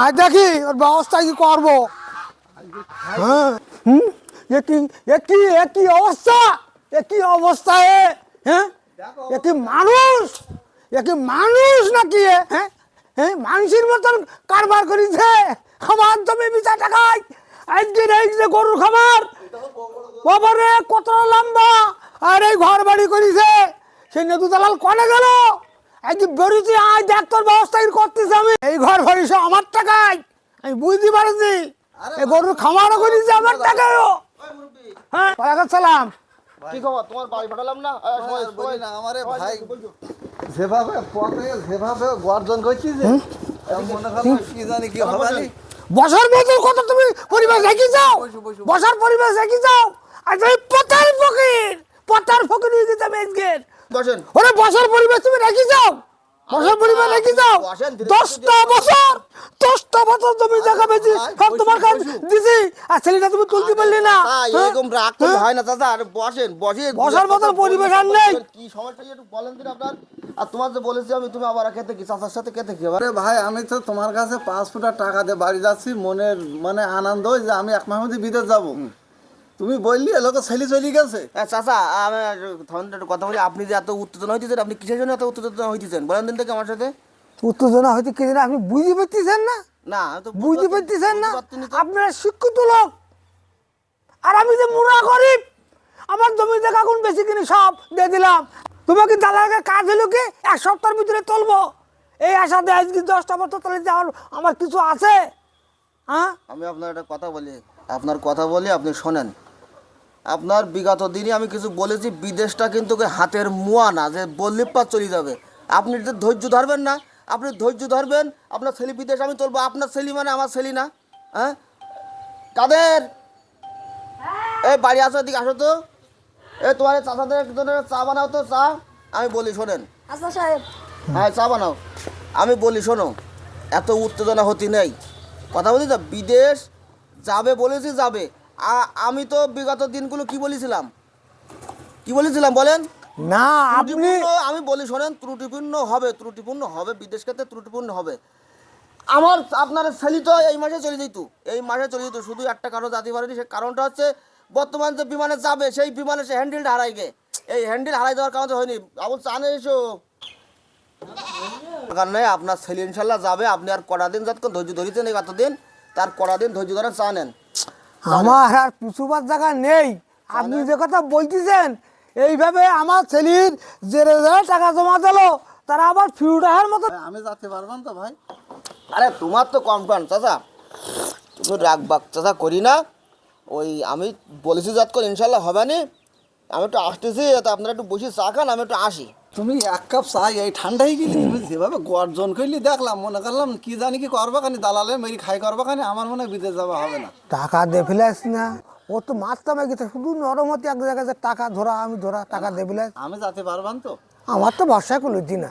আয় দেখি, ওর ব্যবস্থা কি করব? হ্যাঁ হুম? অবস্থা? এ কি অবস্থা এ? হ্যাঁ? এ কি মানুষ? এ কি মানুষ নাকি হ্যাঁ? হ্যাঁ মানুষের মতন কারবার করেছে। আমার জমি বিচার টাকায়। একদিন এই যে গরুর খামার। বাবারে কত লম্বা। আর এই ঘর বাড়ি করেছে। সেই নেতু দালাল কনে গেল? বেরোচ্ছি দেখ তোর ব্যবস্থা করতেছে আমি। এই ঘর আমার টাকায়। আমি বুঝতে পারছি। এই গরুর খামারও করেছে আমার টাকায়ও। হ্যাঁ সালাম কি খবর? তোমার বাড়ি পাঠালাম না? না, আমারে ভাই যেভাবে পথে যেভাবে গর্জন করছি যে মনে করো কি জানি কি হবে। বসার মতন কত তুমি পরিবেশ রেখে যাও বসো, বসো। বসার পরিবেশ রেখে যাও আর বসেন। ওরে বসার পরিবেশ তুমি রেখে যাও। বসার পরিবেশ রেখে যাও। দশটা বছর দশটা বছর তুমি জায়গা পেয়েছি। সব তোমার কাছে। দিছি। আর ছেলেটা তুমি তুলতে পারলি না। হ্যাঁ? এরকম রাগ করলে হয়? না চাচা। আর বসেন বসেন। বসার মতন পরিবেশ আর নেই। কি সমস্যা একটু বলেন দিন আপনার। আর তোমার যে বলেছি আমি তুমি আবার খেতে কি চাচার সাথে খেতে কি আরে ভাই আমি তো তোমার কাছে পাঁচ ফুটার টাকা দিয়ে বাড়ি যাচ্ছি। মনের মানে আনন্দ হয় যে আমি এক মাস মধ্যে বিদেশ যাব। তুমি বললি লোক ছেলে চলে গেছে। হ্যাঁ, চাচা আমি একটু কথা বলি। আপনি যে এত উত্তেজনা হইতেছেন আপনি কিসের জন্য এত উত্তেজনা হইতেছেন? বলেন দিন থেকে আমার সাথে। উত্তেজনা হইতে কি জানি আপনি বুঝতে পারতেছেন না? না আমি তো বুঝতে পারতেছেন না। আপনারা শিক্ষিত লোক। আর আমি যে মুড়া গরিব আমার জমি জায়গা কোন বেশি কিনে সব দিয়ে দিলাম। তোমাকে দালালের কাজ হলো কি? এক সপ্তাহের ভিতরে তুলবো। এই আশা দেয় আজকে দশটা বছর তাহলে যে আমার আমার কিছু আছে? হ্যাঁ? আমি আপনার একটা কথা বলি। আপনার কথা বলি আপনি শোনেন। আপনার বিগত দিনে আমি কিছু বলেছি বিদেশটা কিন্তু হাতের মুয়া না যে বললে পা চলে যাবে। আপনি যদি ধৈর্য ধরবেন না আপনি ধৈর্য ধরবেন আপনার ছেলে বিদেশ আমি চলবো আপনার ছেলে মানে আমার ছেলে না হ্যাঁ? কাদের? এই বাড়ি আসো এদিকে আসো তো। এই তোমার এই চাচাদের একজনের চা বানাও তো চা। আমি বলি শোনেন। আচ্ছা সাহেব। হ্যাঁ চা বানাও। আমি বলি শোনো এত উত্তেজনা হতি নেই। কথা বলি তো বিদেশ যাবে বলেছি যাবে। আমি তো বিগত দিনগুলো কি বলেছিলাম? কি বলেছিলাম বলেন? না আপনি আমি বলি শোনেন ত্রুটিপূর্ণ হবে ত্রুটিপূর্ণ হবে বিদেশ ক্ষেত্রে ত্রুটিপূর্ণ হবে। আমার আপনার ছেলে তো এই মাসে চলে যেত এই মাসে চলে যেত শুধু একটা কারণ জাতি পারেনি সে কারণটা হচ্ছে বর্তমান যে বিমানে যাবে সেই বিমানে সে হ্যান্ডেলটা হারাই গে। এই হ্যান্ডেল হারাই দেওয়ার কারণে হয়নি। আবুল চানে এসো। দরকার আপনার ছেলে ইনশাল্লাহ যাবে আপনি আর কটা দিন যাতক্ষণ ধৈর্য ধরিতেন এই এতদিন তার কটা দিন ধৈর্য ধরে চা নেন। আমার আর পিছুবার জায়গা নেই। আপনি যে কথা বলতেছেন এইভাবে আমার ছেলের যে টাকা জমা দিল তারা আবার ফিউটার মতো আমি যেতে পারবেন তো ভাই। আরে তোমার তো কনফার্ম চাচা। তুমি রাগ বাগ চাচা করি না। ওই আমি বলেছি যাতক্ষণ ইনশাল্লাহ হবে নি। আমি একটু আসতেছি তা আপনারা একটু বসে চা খান আমি একটু আসি। তুমি এক কাপ চা এই ঠান্ডাই গেলি তুমি যেভাবে গর্জন করলি দেখলাম মনে করলাম কি জানি কি করবা খানি দালালে মেরি খাই করবা খানি আমার মনে হয় বিদেশ যাওয়া হবে না। টাকা দে ফেলাস না। ও তো মারতাম গেছে শুধু নরম হতে এক জায়গায় টাকা ধরা আমি ধরা টাকা দে ফেলাস আমি যাতে পারবান তো। আমার তো ভরসা কোনো না।